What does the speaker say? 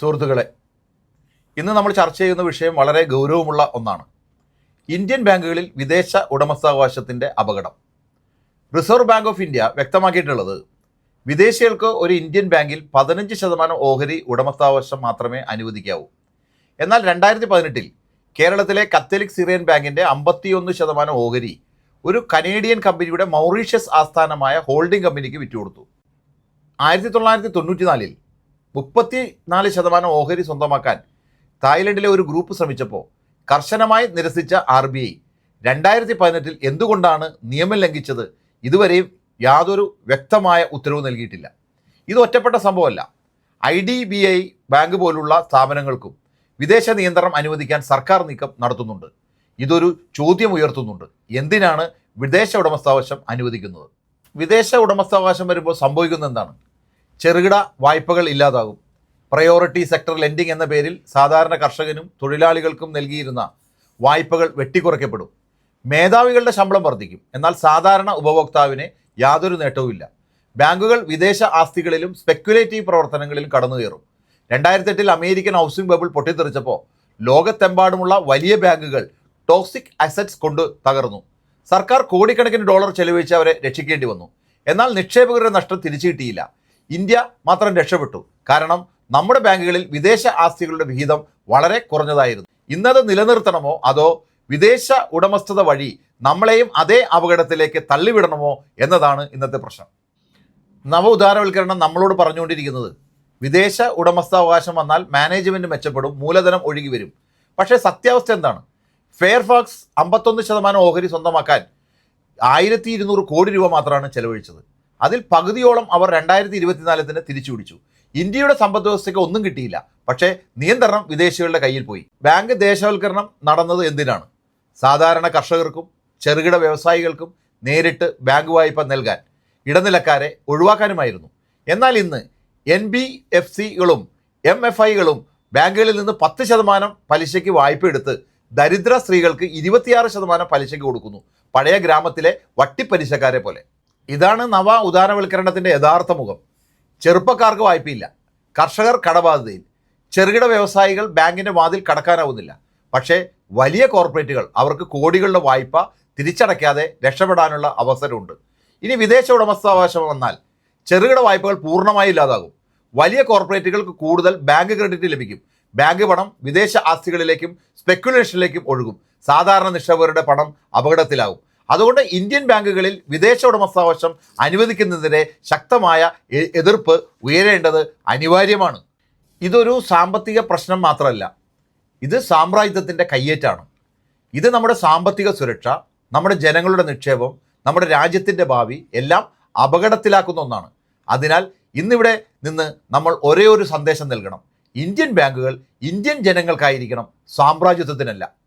സുഹൃത്തുക്കളെ ഇന്ന് നമ്മൾ ചർച്ച ചെയ്യുന്ന വിഷയം വളരെ ഗൗരവമുള്ള ഒന്നാണ്. ഇന്ത്യൻ ബാങ്കുകളിൽ വിദേശ ഉടമസ്ഥാവകാശത്തിന്റെ അപകടം. റിസർവ് ബാങ്ക് ഓഫ് ഇന്ത്യ വ്യക്തമാക്കിയിട്ടുള്ളത് വിദേശികൾക്ക് ഒരു ഇന്ത്യൻ ബാങ്കിൽ പതിനഞ്ച് ശതമാനം ഓഹരി ഉടമസ്ഥാവകാശം മാത്രമേ അനുവദിക്കാവൂ. എന്നാൽ രണ്ടായിരത്തി പതിനെട്ടിൽ കേരളത്തിലെ കത്തലിക് സിറിയൻ ബാങ്കിന്റെ അമ്പത്തിയൊന്ന് ശതമാനം ഓഹരി ഒരു കനേഡിയൻ കമ്പനിയുടെ മൗറീഷ്യസ് ആസ്ഥാനമായ ഹോൾഡിംഗ് കമ്പനിക്ക് വിറ്റുകൊടുത്തു. ആയിരത്തി തൊള്ളായിരത്തി തൊണ്ണൂറ്റിനാലിൽ മുപ്പത്തി നാല് ശതമാനം ഓഹരി സ്വന്തമാക്കാൻ തായ്ലൻഡിലെ ഒരു ഗ്രൂപ്പ് ശ്രമിച്ചപ്പോൾ കർശനമായി നിരസിച്ച ആർ ബി ഐ രണ്ടായിരത്തി പതിനെട്ടിൽ എന്തുകൊണ്ടാണ് നിയമം ലംഘിച്ചത്? ഇതുവരെയും യാതൊരു വ്യക്തമായ ഉത്തരവ് നൽകിയിട്ടില്ല. ഇത് ഒറ്റപ്പെട്ട സംഭവമല്ല. I D B I bank പോലുള്ള സ്ഥാപനങ്ങൾക്കും വിദേശ നിയന്ത്രണം അനുവദിക്കാൻ സർക്കാർ നീക്കം നടത്തുന്നുണ്ട്. ഇതൊരു ചോദ്യം ഉയർത്തുന്നുണ്ട്. എന്തിനാണ് വിദേശ ഉടമസ്ഥാവകാശം അനുവദിക്കുന്നത്? വിദേശ ഉടമസ്ഥാവകാശം വരുമ്പോൾ സംഭവിക്കുന്നത് എന്താണ്? ചെറുകിട വായ്പകൾ ഇല്ലാതാകും. പ്രയോറിറ്റി സെക്ടർ ലെൻഡിംഗ് എന്ന പേരിൽ സാധാരണ കർഷകനും തൊഴിലാളികൾക്കും നൽകിയിരുന്ന വായ്പകൾ വെട്ടിക്കുറയ്ക്കപ്പെടും. മേധാവികളുടെ ശമ്പളം വർദ്ധിക്കും. എന്നാൽ സാധാരണ ഉപഭോക്താവിന് യാതൊരു നേട്ടവുമില്ല. ബാങ്കുകൾ വിദേശ ആസ്തികളിലും സ്പെക്കുലേറ്റീവ് പ്രവർത്തനങ്ങളിലും കടന്നു കയറും രണ്ടായിരത്തി എട്ടിൽ അമേരിക്കൻ ഹൗസിംഗ് ബബിൾ പൊട്ടിത്തെറിച്ചപ്പോൾ ലോകത്തെമ്പാടുമുള്ള വലിയ ബാങ്കുകൾ ടോക്സിക് അസറ്റ്സ് കൊണ്ട് തകർന്നു. സർക്കാർ കോടിക്കണക്കിന് ഡോളർ ചെലവഴിച്ച് അവരെ രക്ഷിക്കേണ്ടി വന്നു. എന്നാൽ നിക്ഷേപകരുടെ നഷ്ടം തിരിച്ചു കിട്ടിയില്ല. ഇന്ത്യ മാത്രം രക്ഷപ്പെട്ടു. കാരണം നമ്മുടെ ബാങ്കുകളിൽ വിദേശ ആസ്തികളുടെ വിഹിതം വളരെ കുറഞ്ഞതായിരുന്നു. ഇന്നത് നിലനിർത്തണമോ? അതോ വിദേശ ഉടമസ്ഥത വഴി നമ്മളെയും അതേ അപകടത്തിലേക്ക് തള്ളിവിടണമോ എന്നതാണ് ഇന്നത്തെ പ്രശ്നം. നവ ഉദാരവൽക്കരണം നമ്മളോട് പറഞ്ഞുകൊണ്ടിരിക്കുന്നത് വിദേശ ഉടമസ്ഥാവകാശം വന്നാൽ മാനേജ്മെന്റ് മെച്ചപ്പെടും മൂലധനം ഒഴുകി വരും. പക്ഷേ സത്യാവസ്ഥ എന്താണ്? ഫെയർഫോക്സ് അമ്പത്തൊന്ന് ശതമാനം ഓഹരി സ്വന്തമാക്കാൻ ആയിരത്തി ഇരുന്നൂറ് കോടി രൂപ മാത്രമാണ് ചെലവഴിച്ചത്. അതിൽ പകുതിയോളം അവർ രണ്ടായിരത്തി ഇരുപത്തിനാലത്തിന് തിരിച്ചു പിടിച്ചു ഇന്ത്യയുടെ സമ്പദ് വ്യവസ്ഥയ്ക്ക് ഒന്നും കിട്ടിയില്ല. പക്ഷേ നിയന്ത്രണം വിദേശികളുടെ കയ്യിൽ പോയി. ബാങ്ക് ദേശവൽക്കരണം നടന്നത് എന്തിനാണ്? സാധാരണ കർഷകർക്കും ചെറുകിട വ്യവസായികൾക്കും നേരിട്ട് ബാങ്ക് വായ്പ നൽകാൻ ഇടനിലക്കാരെ ഒഴിവാക്കാനുമായിരുന്നു. എന്നാൽ ഇന്ന് എൻ ബി എഫ് സികളും എം എഫ് ഐകളും ബാങ്കുകളിൽ നിന്ന് പത്ത് ശതമാനം പലിശയ്ക്ക് വായ്പ എടുത്ത് ദരിദ്ര സ്ത്രീകൾക്ക് ഇരുപത്തിയാറ് ശതമാനം പലിശയ്ക്ക് കൊടുക്കുന്നു. പഴയ ഗ്രാമത്തിലെ വട്ടിപ്പലിശക്കാരെ പോലെ. ഇതാണ് നവ ഉദാരവൽക്കരണത്തിന്റെ യഥാർത്ഥ മുഖം. ചെറുപ്പക്കാർക്ക് വായ്പയില്ല. കർഷകർ കടബാധിതയിൽ ചെറുകിട വ്യവസായികൾ ബാങ്കിന്റെ വാതിൽ കടക്കാനാവുന്നില്ല. പക്ഷേ വലിയ കോർപ്പറേറ്റുകൾ അവർക്ക് കോടികളുടെ വായ്പ തിരിച്ചടയ്ക്കാതെ രക്ഷപ്പെടാനുള്ള അവസരമുണ്ട്. ഇനി വിദേശ ഉടമസ്ഥാവകാശം വന്നാൽ ചെറുകിട വായ്പകൾ പൂർണമായി ഇല്ലാതാകും. വലിയ കോർപ്പറേറ്റുകൾക്ക് കൂടുതൽ ബാങ്ക് ക്രെഡിറ്റ് ലഭിക്കും. ബാങ്ക് പണം വിദേശ ആസ്തികളിലേക്കും സ്പെക്കുലേഷനിലേക്കും ഒഴുകും. സാധാരണ നിക്ഷേപകരുടെ പണം അപകടത്തിലാകും. അതുകൊണ്ട് ഇന്ത്യൻ ബാങ്കുകളിൽ വിദേശ ഉടമസ്ഥാവശം അനുവദിക്കുന്നതിനെ ശക്തമായ എതിർപ്പ് ഉയരേണ്ടത് അനിവാര്യമാണ്. ഇതൊരു സാമ്പത്തിക പ്രശ്നം മാത്രമല്ല. ഇത് സാമ്രാജ്യത്തിന്റെ കയ്യേറ്റാണ്. ഇത് നമ്മുടെ സാമ്പത്തിക സുരക്ഷ നമ്മുടെ ജനങ്ങളുടെ നിക്ഷേപം നമ്മുടെ രാജ്യത്തിന്റെ ഭാവി എല്ലാം അപകടത്തിലാക്കുന്ന ഒന്നാണ്. അതിനാൽ ഇന്നിവിടെ നിന്ന് നമ്മൾ ഒരേ ഒരു സന്ദേശം നൽകണം. ഇന്ത്യൻ ബാങ്കുകൾ ഇന്ത്യൻ ജനങ്ങൾക്കായിരിക്കണം സാമ്രാജ്യത്വത്തിനല്ല.